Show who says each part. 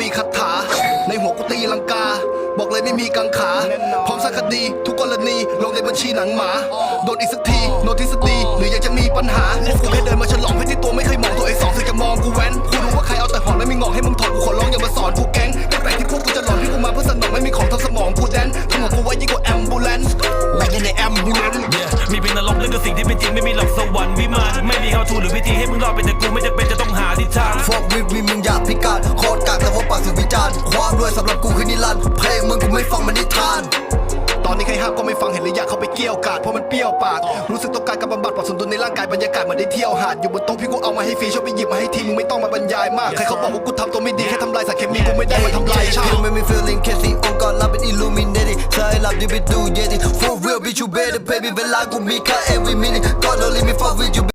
Speaker 1: มีคาถา ในหัวกูตีลังกา บอกเลยไม่มีกังขา พร้อมสักคดี ทุกกรณีลงในบัญชีหนังหมา โดนอีกสักทีโนติสตีหรืออยากจะมีปัญหาพวกูแค่เดินมาฉลองเพื่อที่ตัวไม่เคยมองตัวไอ้สองเธอจะมองกูแว้นกูรู้ว่าใครเอาแต่หอนไม่มีงอกให้มึงถอดกูขอร้องอย่ามาสอนกูแก๊งแต่แต่ที่พวกกูจะหลอนที่กูมาเพื่อสนองไม่มีของทำสมองกูแดนทำหัวกูไว้ยิ่งกว่าแอมบูเลนส์แงยังในแอมบูเลน
Speaker 2: ส์มีเป็นนรกนั่นคืสิ่งที่เป็นจริงไม่มีหลักสวรรค์วิมานไม่มีเขาทูหรือวิธีให้มึงรอดไปแต่กูไม่จำเป็นจะต้องหาทิศทาง
Speaker 3: ฟอกวิวิมึง เพลงมึงกูไม่ฟังมันนิทาน
Speaker 1: ตอนนี้ใครห้ามก็ไม่ฟังเห็นเลยอยากเข้าไปเกี่ยวกาดเพราะมันเปรี้ยวปาก รู้สึกต้องการกับบำบัดปรับสมดุลในร่างกายบรรยากาศเหมันได้เที่ยวหาดอยู่บนโต๊ะพี่กูเอามาให้ฟรีชอบไปหยิบมาให้ทีมึงไม่ต้องมาบรรยายมาก ใครเขาบอกว่ากูทำตัวไม่ดีแค่ทำลายสารเคมีกูไม่ได้มาทำลายชาติ
Speaker 3: You make me feeling catchy องค์กรลับเป็น illuminated สายลับที่ไปดูเยติ For real bitch you better pay me เวลากูมีค่า every minute God only me fuck with you